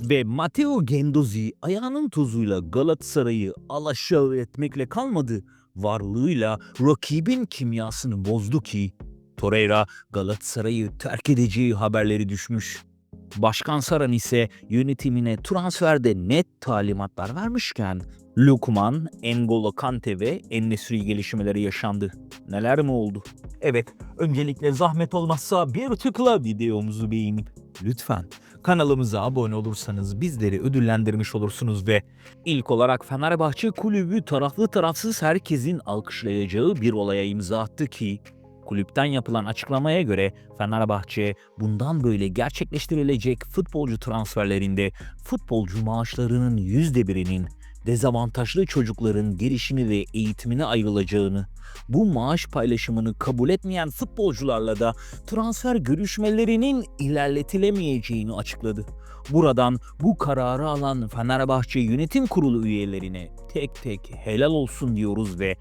Ve Matteo Gendozi ayağının tozuyla Galatasaray'ı alaşağı etmekle kalmadı. Varlığıyla rakibin kimyasını bozdu ki Torreira Galatasaray'ı terk edeceği haberleri düşmüş. Başkan Saran ise yönetimine transferde net talimatlar vermişken Lukman, N'Golo Kante ve Ennesri gelişmeleri yaşandı. Neler mi oldu? Evet, öncelikle zahmet olmazsa bir tıkla videomuzu beğenip lütfen kanalımıza abone olursanız bizleri ödüllendirmiş olursunuz ve ilk olarak Fenerbahçe kulübü taraflı tarafsız herkesin alkışlayacağı bir olaya imza attı ki kulüpten yapılan açıklamaya göre Fenerbahçe bundan böyle gerçekleştirilecek futbolcu transferlerinde futbolcu maaşlarının %1'inin dezavantajlı çocukların gelişimi ve eğitimine ayrılacağını, bu maaş paylaşımını kabul etmeyen futbolcularla da transfer görüşmelerinin ilerletilemeyeceğini açıkladı. Buradan bu kararı alan Fenerbahçe Yönetim Kurulu üyelerine tek tek helal olsun diyoruz ve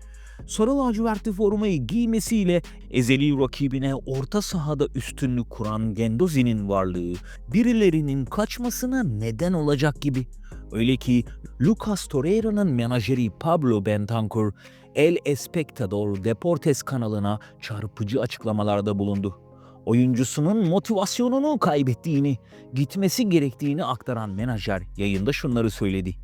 sarı lacivertli formayı giymesiyle ezeli rakibine orta sahada üstünlük kuran Gendozi'nin varlığı birilerinin kaçmasına neden olacak gibi. Öyle ki Lucas Torreira'nın menajeri Pablo Bentancur El Espectador Deportes kanalına çarpıcı açıklamalarda bulundu. Oyuncusunun motivasyonunu kaybettiğini, gitmesi gerektiğini aktaran menajer yayında şunları söyledi.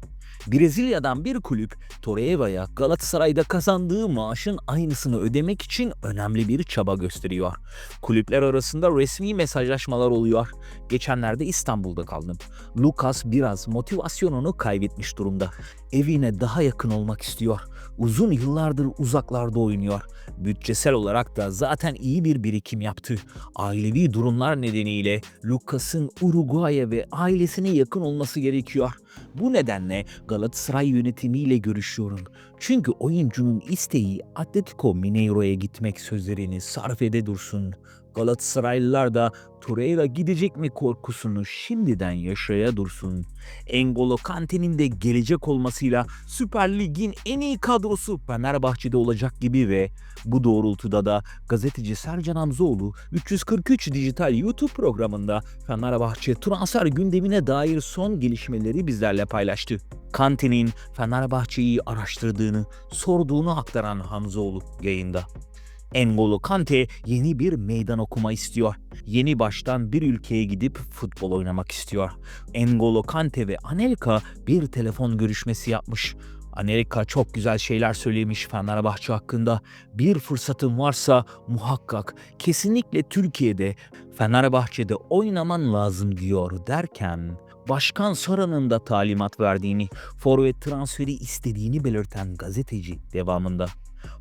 Brezilya'dan bir kulüp Torreira'ya Galatasaray'da kazandığı maaşın aynısını ödemek için önemli bir çaba gösteriyor. Kulüpler arasında resmi mesajlaşmalar oluyor. Geçenlerde İstanbul'da kaldım. Lucas biraz motivasyonunu kaybetmiş durumda. Evine daha yakın olmak istiyor. Uzun yıllardır uzaklarda oynuyor. Bütçesel olarak da zaten iyi bir birikim yaptı. Ailevi durumlar nedeniyle Lucas'ın Uruguay'a ve ailesine yakın olması gerekiyor. Bu nedenle Galatasaray yönetimiyle görüşüyorum. Çünkü oyuncunun isteği Atletico Mineiro'ya gitmek sözlerini sarf ede dursun. Galatasaraylılar da Torreira gidecek mi korkusunu şimdiden yaşaya dursun. Engolo Kante'nin de gelecek olmasıyla Süper Lig'in en iyi kadrosu Fenerbahçe'de olacak gibi ve bu doğrultuda da gazeteci Sercan Hamzoğlu 343 Dijital YouTube programında Fenerbahçe transfer gündemine dair son gelişmeleri bizlerle paylaştı. Kante'nin Fenerbahçe'yi araştırdığını, sorduğunu aktaran Hamzoğlu yayında. N'Golo Kante yeni bir meydan okuma istiyor. Yeni baştan bir ülkeye gidip futbol oynamak istiyor. N'Golo Kante ve Anelka bir telefon görüşmesi yapmış. Anelka çok güzel şeyler söylemiş Fenerbahçe hakkında. Bir fırsatın varsa muhakkak kesinlikle Türkiye'de Fenerbahçe'de oynaman lazım diyor derken Başkan Saran'ın da talimat verdiğini, forvet transferi istediğini belirten gazeteci devamında.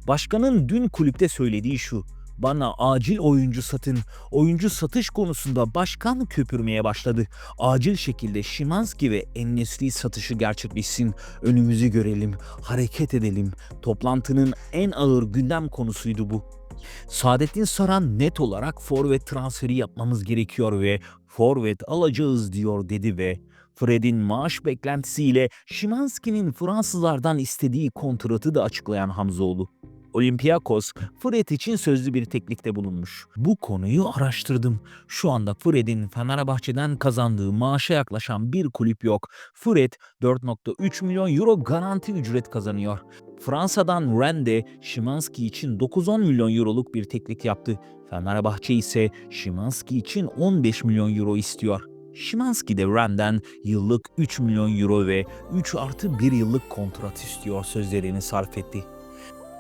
Başkanın dün kulüpte söylediği şu. Bana acil oyuncu satın. Oyuncu satış konusunda başkan köpürmeye başladı. Acil şekilde Şimanski ve Ennesri satışı gerçekleşsin. Önümüzü görelim, hareket edelim. Toplantının en ağır gündem konusuydu bu. Saadettin Saran net olarak forvet transferi yapmamız gerekiyor ve forvet alacağız diyor dedi ve Fred'in maaş beklentisiyle Şimanski'nin Fransızlardan istediği kontratı da açıklayan Hamzoğlu. Olympiakos, Fred için sözlü bir teklifte bulunmuş. Bu konuyu araştırdım. Şu anda Fred'in Fenerbahçe'den kazandığı maaşa yaklaşan bir kulüp yok. Fred 4.3 milyon euro garanti ücret kazanıyor. Fransa'dan Rennes Şimanski için 9-10 milyon euroluk bir teklif yaptı. Fenerbahçe ise Şimanski için 15 milyon euro istiyor. Şimanski de Rennes'den yıllık 3 milyon euro ve 3 artı 1 yıllık kontrat istiyor sözlerini sarf etti.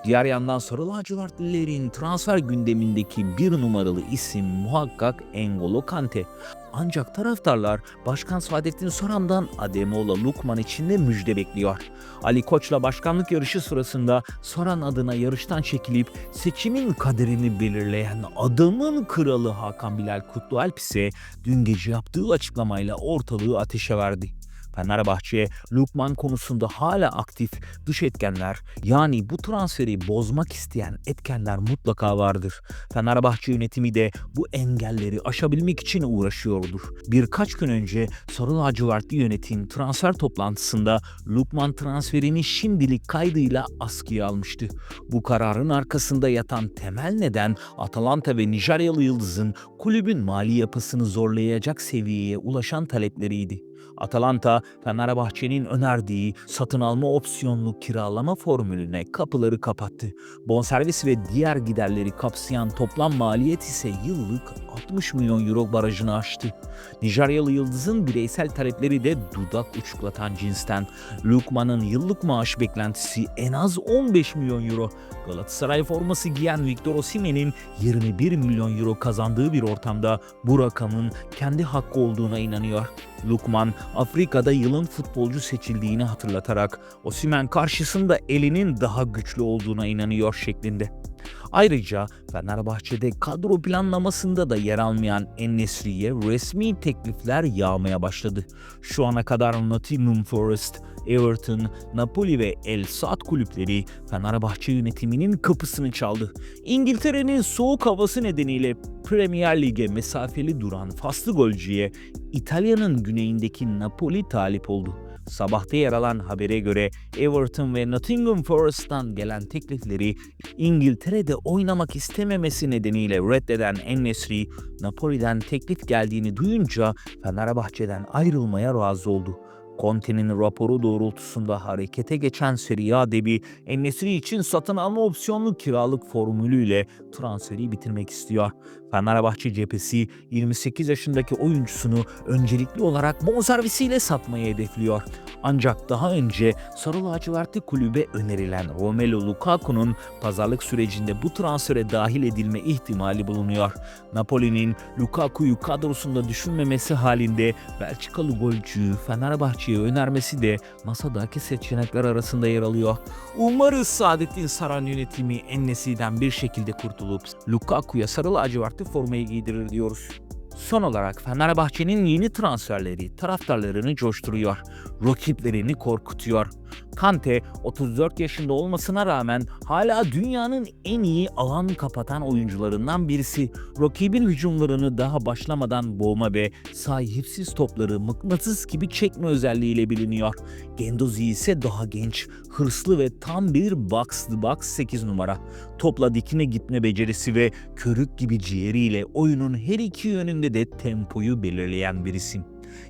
Diğer yandan Sarı Lacivertlilerin transfer gündemindeki bir numaralı isim muhakkak N'Golo Kante. Ancak taraftarlar Başkan Saadettin Saran'dan Ademola Lukman için de müjde bekliyor. Ali Koç'la başkanlık yarışı sırasında Saran adına yarıştan çekilip seçimin kaderini belirleyen adamın kralı Hakan Bilal Kutlualp ise dün gece yaptığı açıklamayla ortalığı ateşe verdi. Fenerbahçe, Lukman konusunda hala aktif dış etkenler yani bu transferi bozmak isteyen etkenler mutlaka vardır. Fenerbahçe yönetimi de bu engelleri aşabilmek için uğraşıyordur. Birkaç gün önce Sarı Lacivertli yönetim transfer toplantısında Lukman transferini şimdilik kaydıyla askıya almıştı. Bu kararın arkasında yatan temel neden Atalanta ve Nijeryalı Yıldız'ın kulübün mali yapısını zorlayacak seviyeye ulaşan talepleriydi. Atalanta, Fenerbahçe'nin önerdiği satın alma opsiyonlu kiralama formülüne kapıları kapattı. Bonservis ve diğer giderleri kapsayan toplam maliyet ise yıllık 60 milyon euro barajını aştı. Nijeryalı Yıldız'ın bireysel talepleri de dudak uçuklatan cinsten. Lukman'ın yıllık maaş beklentisi en az 15 milyon euro. Galatasaray forması giyen Victor Osimhen'in 21 milyon euro kazandığı bir ortamda bu rakamın kendi hakkı olduğuna inanıyor. Lukman, Afrika'da yılın futbolcu seçildiğini hatırlatarak Osimhen karşısında elinin daha güçlü olduğuna inanıyor şeklinde. Ayrıca Fenerbahçe'de kadro planlamasında da yer almayan Ennesri'ye resmi teklifler yağmaya başladı. Şu ana kadar Nottingham Forest, Everton, Napoli ve El Saad kulüpleri Fenerbahçe yönetiminin kapısını çaldı. İngiltere'nin soğuk havası nedeniyle Premier Lig'e mesafeli duran faslı golcüye İtalya'nın güneyindeki Napoli talip oldu. Sabahta yer alan habere göre Everton ve Nottingham Forest'tan gelen teklifleri İngiltere'de oynamak istememesi nedeniyle reddeden En-Nesyri, Napoli'den teklif geldiğini duyunca Fenerbahçe'den ayrılmaya razı oldu. Conte'nin raporu doğrultusunda harekete geçen Serie A debi En-Nesyri için satın alma opsiyonlu kiralık formülüyle transferi bitirmek istiyor. Fenerbahçe cephesi 28 yaşındaki oyuncusunu öncelikli olarak bonservisiyle satmayı hedefliyor. Ancak daha önce Sarı Lacivertli kulübe önerilen Romelu Lukaku'nun pazarlık sürecinde bu transfere dahil edilme ihtimali bulunuyor. Napoli'nin Lukaku'yu kadrosunda düşünmemesi halinde Belçikalı golcüyü Fenerbahçe'ye önermesi de masadaki seçenekler arasında yer alıyor. Umarız Saadettin Saran yönetimi Ennesi'den bir şekilde kurtulup Lukaku'ya sarı lacivertli formayı giydirir diyoruz. Son olarak Fenerbahçe'nin yeni transferleri taraftarlarını coşturuyor, rakiplerini korkutuyor. Kante 34 yaşında olmasına rağmen hala dünyanın en iyi alan kapatan oyuncularından birisi. Rakibin hücumlarını daha başlamadan boğma ve sahipsiz topları mıknatıs gibi çekme özelliğiyle biliniyor. Gendozi ise daha genç, hırslı ve tam bir box the box 8 numara. Topla dikine gitme becerisi ve körük gibi ciğeriyle oyunun her iki yönünde de tempoyu belirleyen bir isim.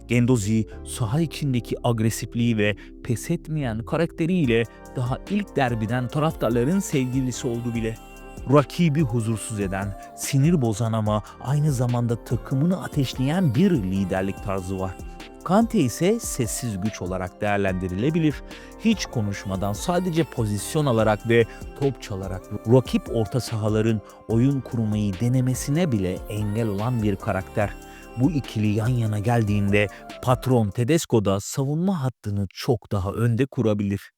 Gendozi saha içindeki agresifliği ve pes etmeyen karakteriyle daha ilk derbiden taraftarların sevgilisi oldu bile. Rakibi huzursuz eden, sinir bozan ama aynı zamanda takımını ateşleyen bir liderlik tarzı var. Kante ise sessiz güç olarak değerlendirilebilir. Hiç konuşmadan sadece pozisyon alarak ve top çalarak rakip orta sahaların oyun kurmayı denemesine bile engel olan bir karakter. Bu ikili yan yana geldiğinde patron Tedesco da savunma hattını çok daha önde kurabilir.